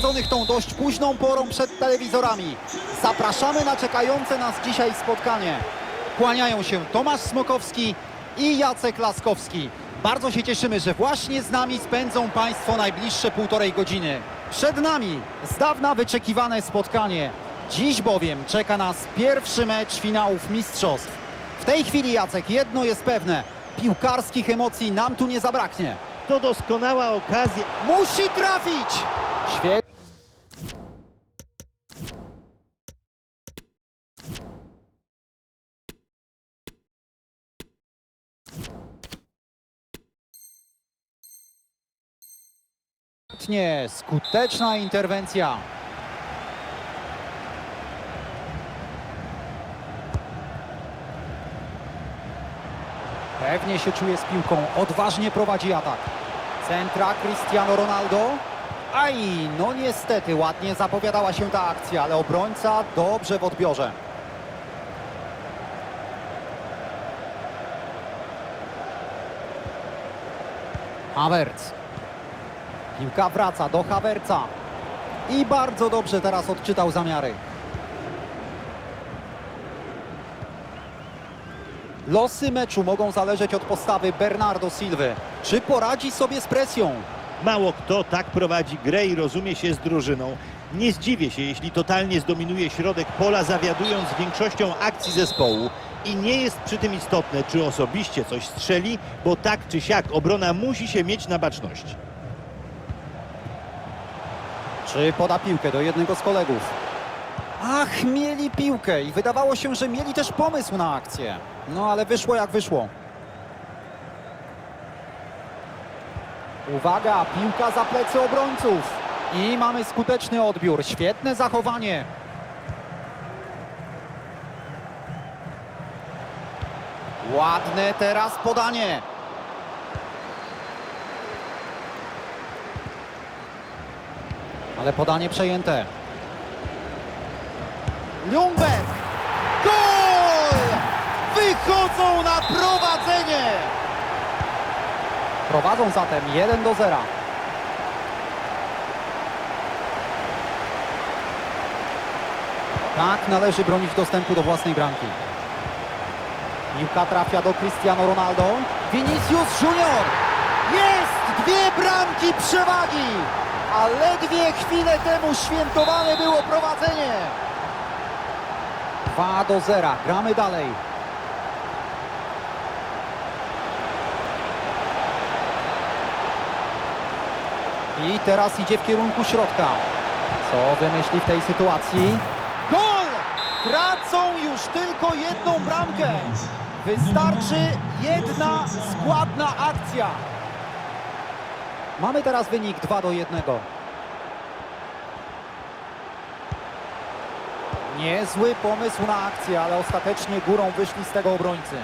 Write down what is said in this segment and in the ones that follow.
zgromadzonych tą dość późną porą przed telewizorami. Zapraszamy na czekające nas dzisiaj spotkanie. Kłaniają się Tomasz Smokowski i Jacek Laskowski. Bardzo się cieszymy, że właśnie z nami spędzą Państwo najbliższe półtorej godziny. Przed nami z dawna wyczekiwane spotkanie. Dziś bowiem czeka nas pierwszy mecz finałów mistrzostw. W tej chwili, Jacek, jedno jest pewne. Piłkarskich emocji nam tu nie zabraknie. To doskonała okazja. Musi trafić! Świetnie. Skuteczna interwencja. Pewnie się czuje z piłką, odważnie prowadzi atak. Centra Cristiano Ronaldo. Aj, no niestety, ładnie zapowiadała się ta akcja, ale obrońca dobrze w odbiorze. Havertz. Piłka wraca do Havertza. I bardzo dobrze teraz odczytał zamiary. Losy meczu mogą zależeć od postawy Bernardo Silwy. Czy poradzi sobie z presją? Mało kto tak prowadzi grę i rozumie się z drużyną. Nie zdziwię się, jeśli totalnie zdominuje środek pola, zawiadując większością akcji zespołu. I nie jest przy tym istotne, czy osobiście coś strzeli, bo tak czy siak obrona musi się mieć na baczności. Czy poda piłkę do jednego z kolegów? Ach, mieli piłkę i wydawało się, że mieli też pomysł na akcję. No ale wyszło jak wyszło. Uwaga, piłka za plecy obrońców. I mamy skuteczny odbiór. Świetne zachowanie. Ładne teraz podanie. Ale podanie przejęte. Ljungberg! Gol! Wychodzą na prowadzenie! Prowadzą zatem 1 do 0. Tak należy bronić dostępu do własnej bramki. Piłka trafia do Cristiano Ronaldo. Vinicius Junior! Jest! Dwie bramki przewagi! A ledwie chwilę temu świętowane było prowadzenie. 2 do 0. Gramy dalej. I teraz idzie w kierunku środka. Co wymyśli w tej sytuacji? Gol! Tracą już tylko jedną bramkę. Wystarczy jedna składna akcja. Mamy teraz wynik 2 do 1. Niezły pomysł na akcję, ale ostatecznie górą wyszli z tego obrońcy.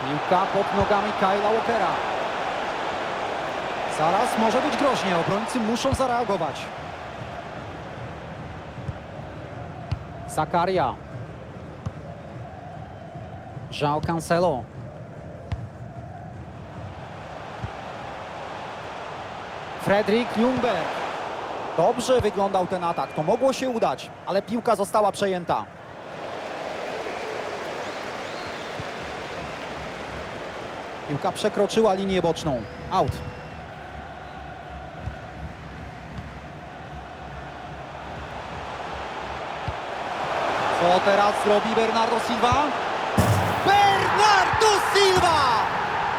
Piłka pod nogami Kyla Walkera. Zaraz może być groźnie, obrońcy muszą zareagować. Zakaria. João Cancelo. Fredrik Ljungberg. Dobrze wyglądał ten atak, to mogło się udać, ale piłka została przejęta. Piłka przekroczyła linię boczną. Out. Co teraz zrobi Bernardo Silva? Bernardo Silva!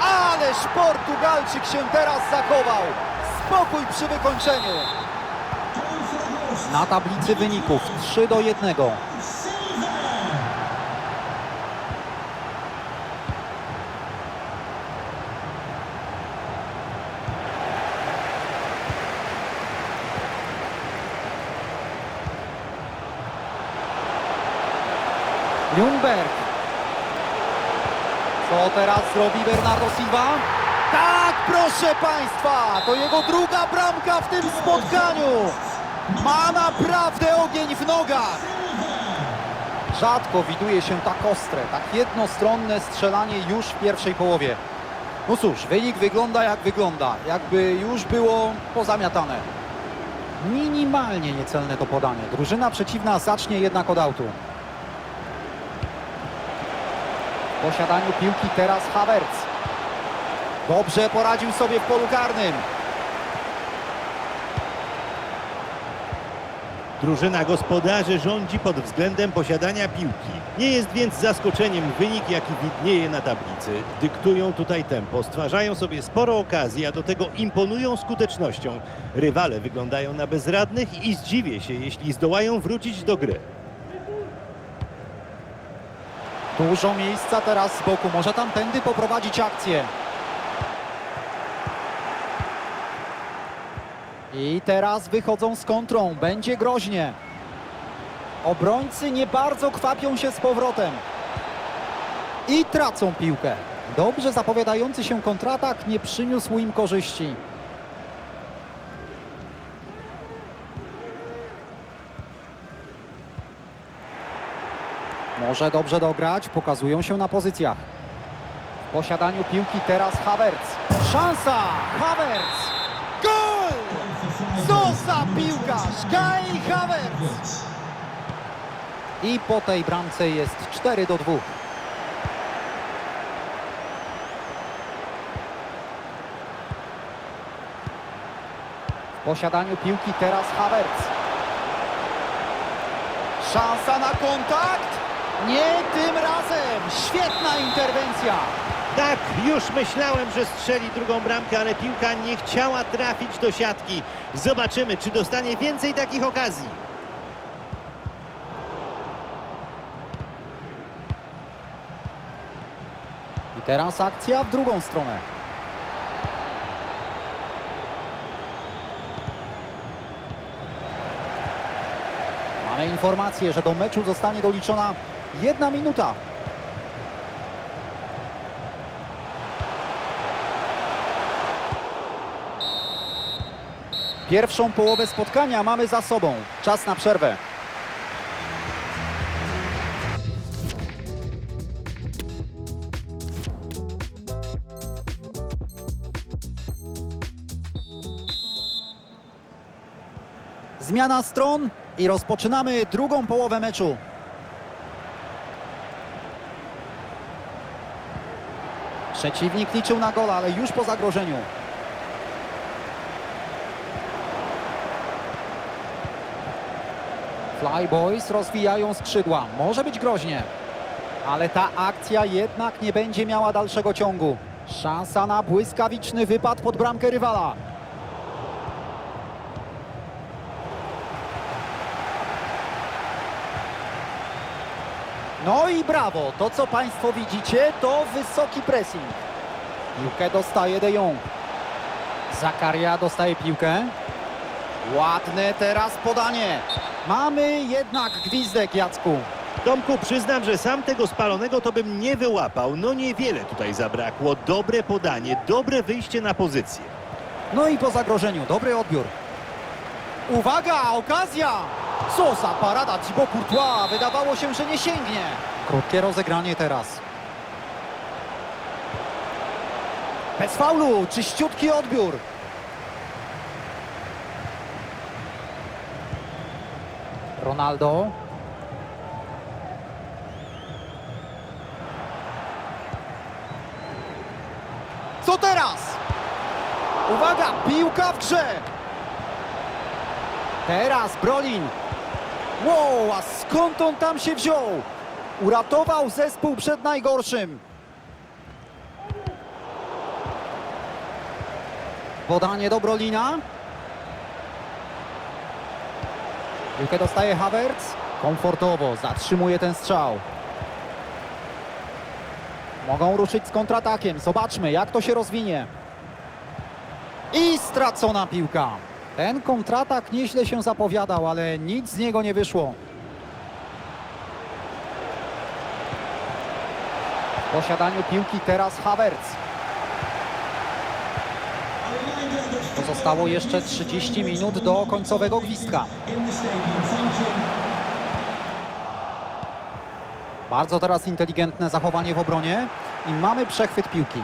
Ależ Portugalczyk się teraz zachował. Spokój przy wykończeniu. Na tablicy wyników 3 do 1. Ljungberg. Co teraz zrobi Bernardo Silva? Proszę Państwa, to jego druga bramka w tym spotkaniu. Ma naprawdę ogień w nogach. Rzadko widuje się tak ostre, tak jednostronne strzelanie już w pierwszej połowie. No cóż, wynik wygląda jak wygląda, jakby już było pozamiatane. Minimalnie niecelne to podanie. Drużyna przeciwna zacznie jednak od autu. W posiadaniu piłki teraz Havertz. Dobrze poradził sobie w polu karnym. Drużyna gospodarzy rządzi pod względem posiadania piłki. Nie jest więc zaskoczeniem wynik, jaki widnieje na tablicy. Dyktują tutaj tempo, stwarzają sobie sporo okazji, a do tego imponują skutecznością. Rywale wyglądają na bezradnych i zdziwię się, jeśli zdołają wrócić do gry. Dużo miejsca teraz z boku. Może tamtędy poprowadzić akcję. I teraz wychodzą z kontrą. Będzie groźnie. Obrońcy nie bardzo kwapią się z powrotem. I tracą piłkę. Dobrze zapowiadający się kontratak nie przyniósł im korzyści. Może dobrze dograć, pokazują się na pozycjach. W posiadaniu piłki teraz Havertz. Szansa! Havertz! Piłkarz! Kai Havertz! I po tej bramce jest 4 do 2. W posiadaniu piłki teraz Havertz. Szansa na kontakt? Nie tym razem! Świetna interwencja! Tak, już myślałem, że strzeli drugą bramkę, ale piłka nie chciała trafić do siatki. Zobaczymy, czy dostanie więcej takich okazji. I teraz akcja w drugą stronę. Mamy informację, że do meczu zostanie doliczona jedna minuta. Pierwszą połowę spotkania mamy za sobą. Czas na przerwę. Zmiana stron i rozpoczynamy drugą połowę meczu. Przeciwnik liczył na gola, ale już po zagrożeniu. Flyboys rozwijają skrzydła. Może być groźnie. Ale ta akcja jednak nie będzie miała dalszego ciągu. Szansa na błyskawiczny wypad pod bramkę rywala. No i brawo, to co Państwo widzicie to wysoki pressing. Piłkę dostaje De Jong. Zakaria dostaje piłkę. Ładne teraz podanie. Mamy jednak gwizdek Jacku. Tomku, przyznam, że sam tego spalonego to bym nie wyłapał. No niewiele tutaj zabrakło. Dobre podanie, dobre wyjście na pozycję. No i po zagrożeniu, dobry odbiór. Uwaga, okazja! Co za parada Thibaut Courtois, wydawało się, że nie sięgnie. Krótkie rozegranie teraz. Bez faulu, czyściutki odbiór. Ronaldo. Co teraz? Uwaga, piłka w grze. Teraz Brolin. Wow, a skąd on tam się wziął? Uratował zespół przed najgorszym. Podanie do Brolina. Piłkę dostaje Havertz. Komfortowo zatrzymuje ten strzał. Mogą ruszyć z kontratakiem. Zobaczmy, jak to się rozwinie. I stracona piłka. Ten kontratak nieźle się zapowiadał, ale nic z niego nie wyszło. W posiadaniu piłki teraz Havertz. Pozostało jeszcze 30 minut do końcowego gwizdka. Bardzo teraz inteligentne zachowanie w obronie i mamy przechwyt piłki.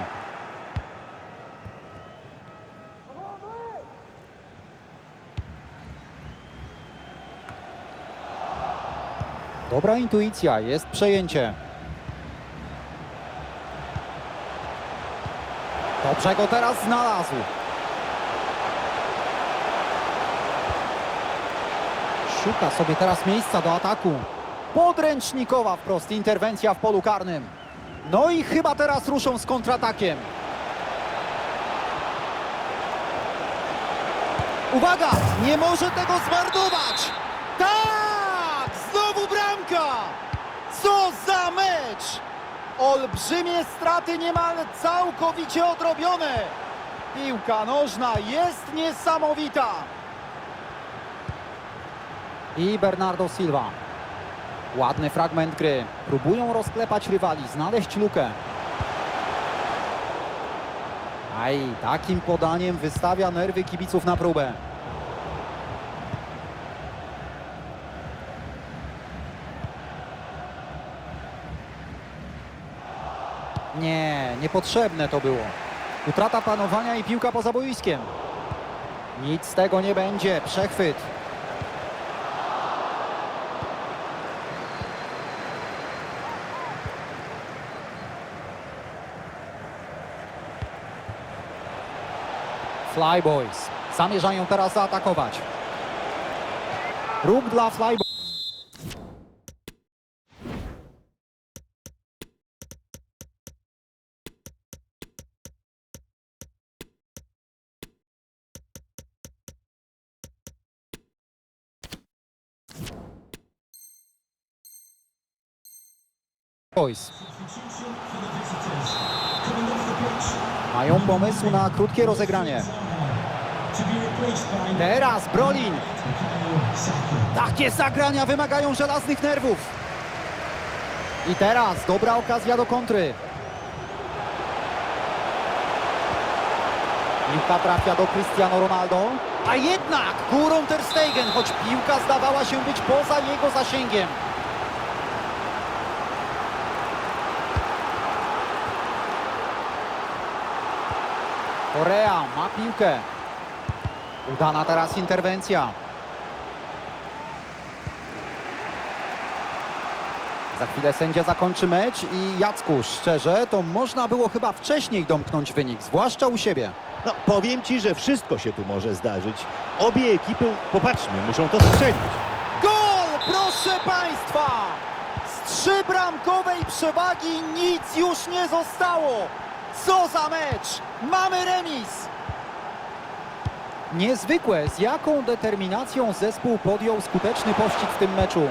Dobra intuicja, jest przejęcie. Dobrze go teraz znalazł. Szuka sobie teraz miejsca do ataku. Podręcznikowa wprost interwencja w polu karnym. No i chyba teraz ruszą z kontratakiem. Uwaga! Nie może tego zmarnować! Tak! Znowu bramka! Co za mecz! Olbrzymie straty niemal całkowicie odrobione. Piłka nożna jest niesamowita. I Bernardo Silva. Ładny fragment gry. Próbują rozklepać rywali, znaleźć lukę. Aj, takim podaniem wystawia nerwy kibiców na próbę. Nie, niepotrzebne to było. Utrata panowania i piłka poza boiskiem. Nic z tego nie będzie. Przechwyt. Flyboys zamierzają teraz zaatakować. Róg dla Flyboys. Boys. Mają pomysł na krótkie rozegranie. Teraz Brolin. Takie zagrania wymagają żelaznych nerwów. I teraz dobra okazja do kontry. Piłka trafia do Cristiano Ronaldo. A jednak górą Ter Stegen, choć piłka zdawała się być poza jego zasięgiem. Korea ma piłkę. Udana teraz interwencja. Za chwilę sędzia zakończy mecz i Jacku, szczerze, to można było chyba wcześniej domknąć wynik, zwłaszcza u siebie. No, powiem Ci, że wszystko się tu może zdarzyć. Obie ekipy, popatrzmy, muszą to strzelić. Gol, proszę Państwa! Z trzybramkowej przewagi nic już nie zostało. Co za mecz! Mamy remis! Niezwykłe, z jaką determinacją zespół podjął skuteczny pościg w tym meczu.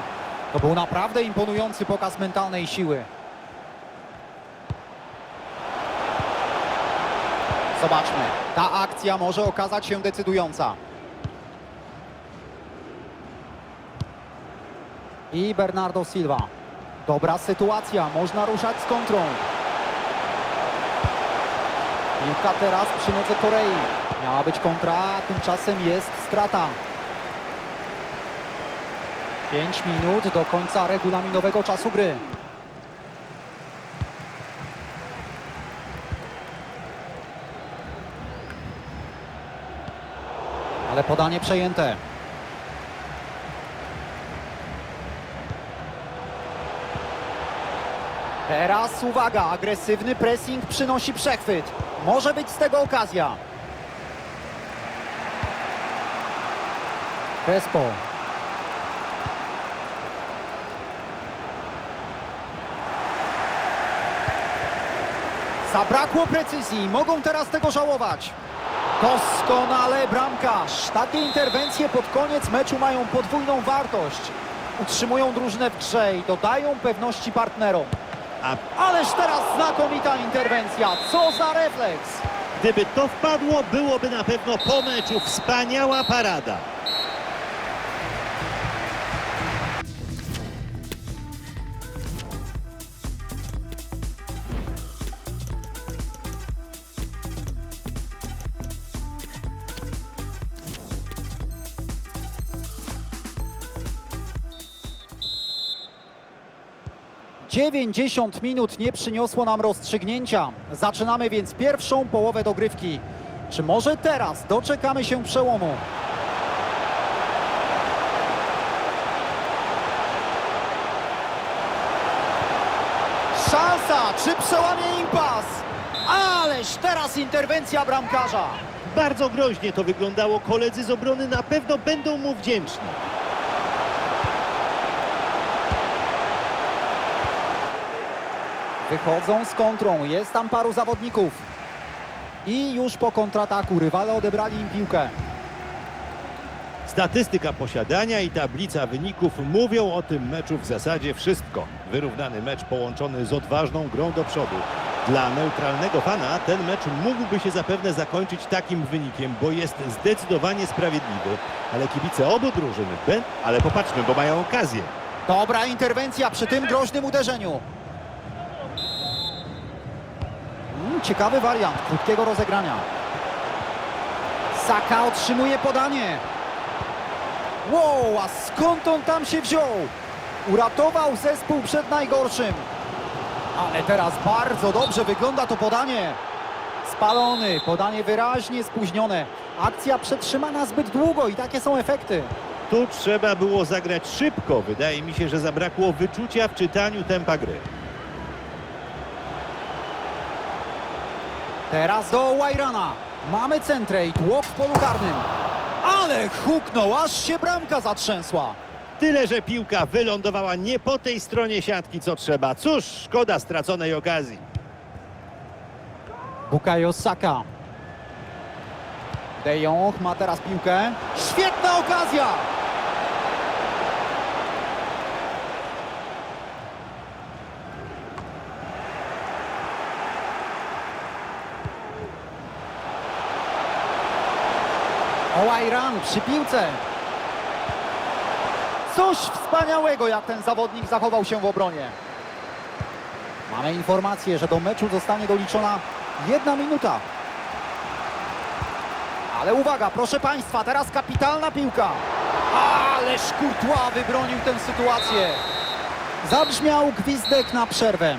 To był naprawdę imponujący pokaz mentalnej siły. Zobaczmy, ta akcja może okazać się decydująca. I Bernardo Silva. Dobra sytuacja, można ruszać z kontrą. Piłka teraz przy nodze Korei. Miała być kontra, tymczasem jest strata. 5 minut do końca regulaminowego czasu gry. Ale podanie przejęte. Teraz uwaga, agresywny pressing przynosi przechwyt. Może być z tego okazja. Crespo. Zabrakło precyzji, mogą teraz tego żałować. Doskonale bramkarz. Takie interwencje pod koniec meczu mają podwójną wartość. Utrzymują drużynę w grze i dodają pewności partnerom. Ależ teraz znakomita interwencja. Co za refleks. gdyby to wpadło, byłoby na pewno po meczu wspaniała parada. Dziewięćdziesiąt minut nie przyniosło nam rozstrzygnięcia. Zaczynamy więc pierwszą połowę dogrywki. Czy może teraz doczekamy się przełomu? szansa, czy przełamie impas? Ależ teraz interwencja bramkarza. Bardzo groźnie to wyglądało. Koledzy z obrony na pewno będą mu wdzięczni. Wychodzą z kontrą, jest tam paru zawodników. I już po kontrataku rywale odebrali im piłkę. Statystyka posiadania i tablica wyników mówią o tym meczu w zasadzie wszystko. Wyrównany mecz połączony z odważną grą do przodu. Dla neutralnego fana ten mecz mógłby się zapewne zakończyć takim wynikiem, bo jest zdecydowanie sprawiedliwy. Ale kibice obu drużyn, ale popatrzmy, bo mają okazję. Dobra interwencja przy tym groźnym uderzeniu. Ciekawy wariant krótkiego rozegrania. Saka otrzymuje podanie. Wow, a skąd on tam się wziął? Uratował zespół przed najgorszym. Ale teraz bardzo dobrze wygląda to podanie. Spalony, podanie wyraźnie spóźnione. Akcja przetrzymana zbyt długo i takie są efekty. Tu trzeba było zagrać szybko. Wydaje mi się, że zabrakło wyczucia w czytaniu tempa gry. Teraz do Wajrana. Mamy centrę i tłok w polu karnym. Ale huknął, aż się bramka zatrzęsła. Tyle, że piłka wylądowała nie po tej stronie siatki, co trzeba. Cóż, szkoda straconej okazji. Bukayo Saka. De Jong ma teraz piłkę. Świetna okazja! Ołajran przy piłce. Coś wspaniałego, jak ten zawodnik zachował się w obronie. Mamy informację, że do meczu zostanie doliczona jedna minuta. Ale uwaga, proszę Państwa, teraz kapitalna piłka. Ależ Courtois wybronił tę sytuację. Zabrzmiał gwizdek na przerwę.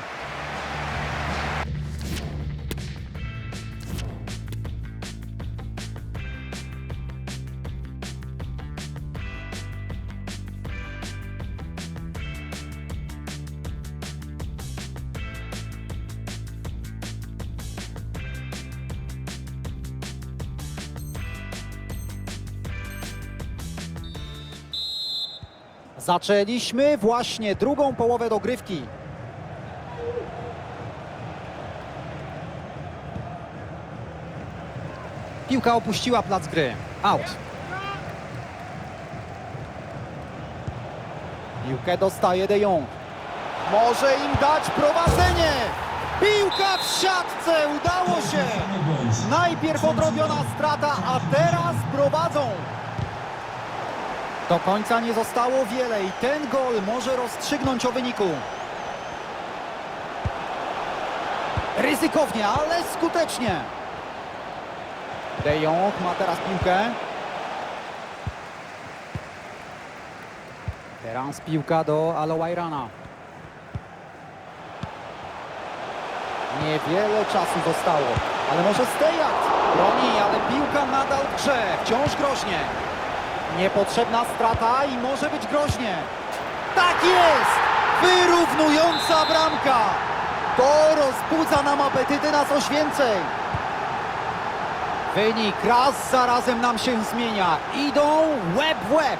Zaczęliśmy właśnie drugą połowę dogrywki. Piłka opuściła plac gry. Out. Piłkę dostaje De Jong. Może im dać prowadzenie. Piłka w siatce. Udało się. Najpierw odrobiona strata, a teraz prowadzą. Do końca nie zostało wiele i ten gol może rozstrzygnąć o wyniku. Ryzykownie, ale skutecznie. De Jong ma teraz piłkę. Teraz piłka do Alowajrana. Niewiele czasu zostało, ale może Stejat broni, ale piłka nadal grze, wciąż groźnie. Niepotrzebna strata i może być groźnie. Tak jest! Wyrównująca bramka! To rozbudza nam apetyty na coś więcej. Wynik raz za razem nam się zmienia. Idą łeb w łeb.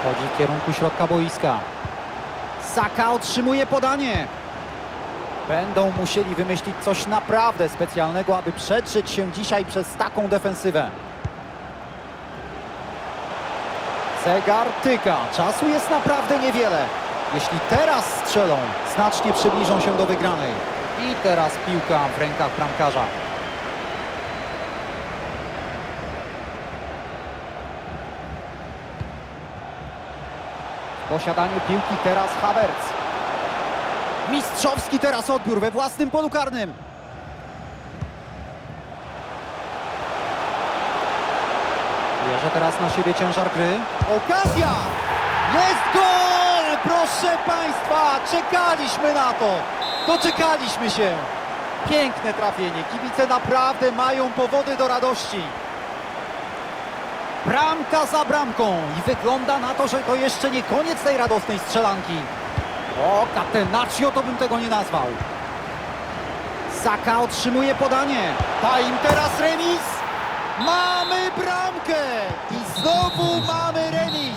Schodzi w kierunku środka boiska. Saka otrzymuje podanie. Będą musieli wymyślić coś naprawdę specjalnego, aby przetrzeć się dzisiaj przez taką defensywę. Zegar tyka. Czasu jest naprawdę niewiele. Jeśli teraz strzelą, znacznie przybliżą się do wygranej. I teraz piłka w rękach bramkarza. W posiadaniu piłki teraz Havertz. Mistrzowski teraz odbiór we własnym polu karnym. Bierze teraz na siebie ciężar gry. Okazja! Jest gol! Proszę Państwa, czekaliśmy na to. Doczekaliśmy się. Piękne trafienie. Kibice naprawdę mają powody do radości. Bramka za bramką i wygląda na to, że to jeszcze nie koniec tej radosnej strzelanki. O, Catenaccio to bym tego nie nazwał. Saka otrzymuje podanie. Da im teraz remis. Mamy bramkę i znowu mamy remis.